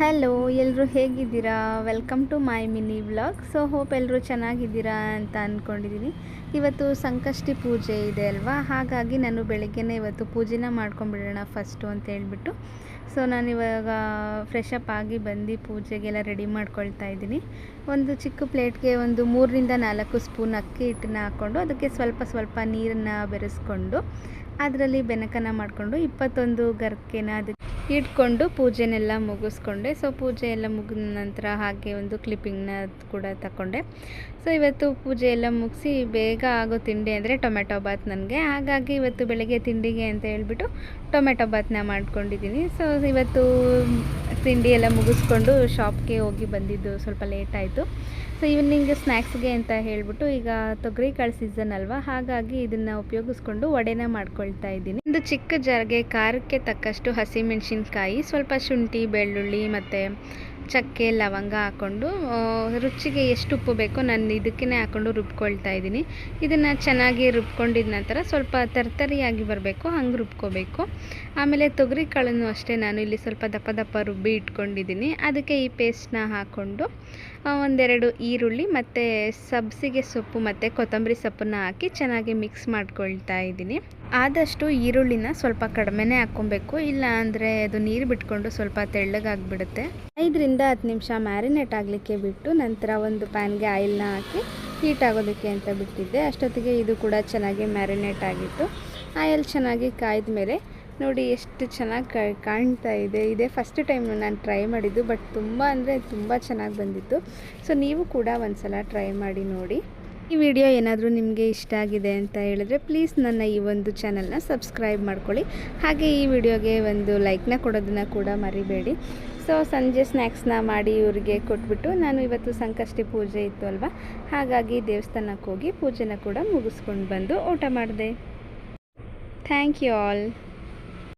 Hello ಎಲ್ಲರೂ ಹೇಗಿದ್ದೀರಾ? Welcome to my mini vlog so hope ಎಲ್ಲರೂ ಚೆನ್ನಾಗಿದ್ದೀರಾ ಅಂತ ಅಂದ್ಕೊಂಡಿದ್ದೀನಿ ಇವತ್ತು ಸಂಕಷ್ಟಿ ಪೂಜೆ ಇದೆ ಅಲ್ವಾ? ಹಾಗಾಗಿ ನಾನು ಬೆಳಗ್ಗೆನೇ ಇವತ್ತು ಪೂಜೆನ ಮಾಡ್ಕೊಂಬಿಡೋಣ ಫಸ್ಟು ಅಂತ ಹೇಳ್ಬಿಟ್ಟು. ಸೊ ನಾನು ಇವಾಗ ಫ್ರೆಶ್ ಅಪ್ ಆಗಿ ಬಂದು ಪೂಜೆಗೆಲ್ಲ ರೆಡಿ ಮಾಡ್ಕೊಳ್ತಾ ಇದ್ದೀನಿ. ಒಂದು ಚಿಕ್ಕ ಪ್ಲೇಟ್ಗೆ ಒಂದು ಮೂರರಿಂದ ನಾಲ್ಕು ಸ್ಪೂನ್ ಅಕ್ಕಿ ಹಿಟ್ಟನ್ನ ಹಾಕ್ಕೊಂಡು, ಅದಕ್ಕೆ ಸ್ವಲ್ಪ ಸ್ವಲ್ಪ ನೀರನ್ನು ಬೆರೆಸ್ಕೊಂಡು, ಅದರಲ್ಲಿ ಬೆನಕನ ಮಾಡಿಕೊಂಡು ಇಪ್ಪತ್ತೊಂದು ಗರ್ಕೆನ ಅದಕ್ಕೆ ಇಟ್ಕೊಂಡು ಪೂಜೆನೆಲ್ಲ ಮುಗಿಸ್ಕೊಂಡೆ. ಸೊ ಪೂಜೆ ಎಲ್ಲ ಮುಗಿದ ನಂತರ ಹಾಗೆ ಒಂದು ಕ್ಲಿಪ್ಪಿಂಗ್ನ ಕೂಡ ತಗೊಂಡೆ ಸೊ ಇವತ್ತು ಪೂಜೆ ಎಲ್ಲ ಮುಗಿಸಿ ಬೇಗ ಆಗೋ ತಿಂಡಿ ಅಂದರೆ ಟೊಮೆಟೊ ಬಾತ್ ನನಗೆ. ಹಾಗಾಗಿ ಇವತ್ತು ಬೆಳಗ್ಗೆ ತಿಂಡಿಗೆ ಅಂತ ಹೇಳ್ಬಿಟ್ಟು ಟೊಮೆಟೊ ಬಾತ್ನ ಮಾಡ್ಕೊಂಡಿದ್ದೀನಿ. ಸೊ ಇವತ್ತು ತಿಂಡಿ ಎಲ್ಲ ಮುಗಿಸ್ಕೊಂಡು ಶಾಪ್ಗೆ ಹೋಗಿ ಬಂದಿದ್ದು ಸ್ವಲ್ಪ ಲೇಟ್ ಆಯಿತು. ಸೊ ಈವ್ನಿಂಗ್ ಸ್ನ್ಯಾಕ್ಸ್ಗೆ ಅಂತ ಹೇಳ್ಬಿಟ್ಟು ಈಗ ತೊಗರಿ ಕಾಳು ಸೀಸನ್ ಅಲ್ವಾ? ಹಾಗಾಗಿ ಇದನ್ನು ಉಪಯೋಗಿಸ್ಕೊಂಡು ವಡೆನ ಮಾಡ್ಕೊಳ್ತಾ ಇದ್ದೀನಿ. ಒಂದು ಚಿಕ್ಕ ಜಾರ್ಗೆ ಖಾರಕ್ಕೆ ತಕ್ಕಷ್ಟು ಹಸಿಮೆಣಸಿನ್ಕಾಯಿ, ಸ್ವಲ್ಪ ಶುಂಠಿ, ಬೆಳ್ಳುಳ್ಳಿ ಮತ್ತು ಚಕ್ಕೆ, ಲವಂಗ ಹಾಕ್ಕೊಂಡು ರುಚಿಗೆ ಎಷ್ಟು ಉಪ್ಪು ಬೇಕೋ ನಾನು ಇದಕ್ಕೇ ಹಾಕ್ಕೊಂಡು ರುಬ್ಕೊಳ್ತಾ ಇದ್ದೀನಿ. ಇದನ್ನು ಚೆನ್ನಾಗಿ ರುಬ್ಕೊಂಡಿದ ನಂತರ ಸ್ವಲ್ಪ ತರ್ತರಿಯಾಗಿ ಬರಬೇಕು, ಹಂಗೆ ರುಬ್ಕೋಬೇಕು. ಆಮೇಲೆ ತೊಗರಿ ಕಾಳನ್ನು ಅಷ್ಟೇ ನಾನು ಇಲ್ಲಿ ಸ್ವಲ್ಪ ದಪ್ಪ ದಪ್ಪ ರುಬ್ಬಿ ಇಟ್ಕೊಂಡಿದ್ದೀನಿ. ಅದಕ್ಕೆ ಈ ಪೇಸ್ಟ್ನ ಹಾಕ್ಕೊಂಡು ಒಂದೆರಡು ಈರುಳ್ಳಿ ಮತ್ತು ಸಬ್ಸಿಗೆ ಸೊಪ್ಪು ಮತ್ತು ಕೊತ್ತಂಬರಿ ಸೊಪ್ಪನ್ನು ಹಾಕಿ ಚೆನ್ನಾಗಿ ಮಿಕ್ಸ್ ಮಾಡ್ಕೊಳ್ತಾ ಇದ್ದೀನಿ. ಆದಷ್ಟು ಈರುಳ್ಳಿನ ಸ್ವಲ್ಪ ಕಡಿಮೆನೇ ಹಾಕ್ಕೊಬೇಕು ಇಲ್ಲ ಅಂದರೆ ಅದು ನೀರು ಬಿಟ್ಕೊಂಡು ಸ್ವಲ್ಪ ತೆಳ್ಳಗಾಗ್ಬಿಡುತ್ತೆ. ಐದರಿಂದ ಹತ್ತು ನಿಮಿಷ ಮ್ಯಾರಿನೇಟ್ ಆಗಲಿಕ್ಕೆ ಬಿಟ್ಟು ನಂತರ ಒಂದು ಪ್ಯಾನ್ಗೆ ಆಯಿಲ್ನ ಹಾಕಿ ಹೀಟ್ ಆಗೋದಕ್ಕೆ ಅಂತ ಬಿಟ್ಟಿದ್ದೆ. ಅಷ್ಟೊತ್ತಿಗೆ ಇದು ಕೂಡ ಚೆನ್ನಾಗಿ ಮ್ಯಾರಿನೇಟ್ ಆಗಿತ್ತು. ಆಯಿಲ್ ಚೆನ್ನಾಗಿ ಕಾಯ್ದ ಮೇಲೆ ನೋಡಿ ಎಷ್ಟು ಚೆನ್ನಾಗಿ ಕಾಣ್ತಾ ಇದೆ. ಇದೇ ಫಸ್ಟ್ ಟೈಮ್ ನಾನು ಟ್ರೈ ಮಾಡಿದ್ದು ಬಟ್ ತುಂಬ ಅಂದರೆ ತುಂಬ ಚೆನ್ನಾಗಿ ಬಂದಿತ್ತು. ಸೊ ನೀವು ಕೂಡ ಒಂದ್ಸಲ ಟ್ರೈ ಮಾಡಿ ನೋಡಿ. ಈ ವಿಡಿಯೋ ಏನಾದರೂ ನಿಮಗೆ ಇಷ್ಟ ಆಗಿದೆ ಅಂತ ಹೇಳಿದ್ರೆ ಪ್ಲೀಸ್ ನನ್ನ ಈ ಒಂದು ಚಾನಲ್ನ ಸಬ್ಸ್ಕ್ರೈಬ್ ಮಾಡ್ಕೊಳ್ಳಿ. ಹಾಗೆ ಈ ವಿಡಿಯೋಗೆ ಒಂದು ಲೈಕ್ನ ಕೊಡೋದನ್ನು ಕೂಡ ಮರಿಬೇಡಿ. ಸೊ ಸಂಜೆ ಸ್ನ್ಯಾಕ್ಸ್ನ ಮಾಡಿ ಇವರಿಗೆ ಕೊಟ್ಬಿಟ್ಟು ನಾನು ಇವತ್ತು ಸಂಕಷ್ಟಿ ಪೂಜೆ ಇತ್ತು ಅಲ್ವಾ? ಹಾಗಾಗಿ ದೇವಸ್ಥಾನಕ್ಕೆ ಹೋಗಿ ಪೂಜೆನ ಕೂಡ ಮುಗಿಸ್ಕೊಂಡು ಬಂದು ಊಟ ಮಾಡಿದೆ. Thank you all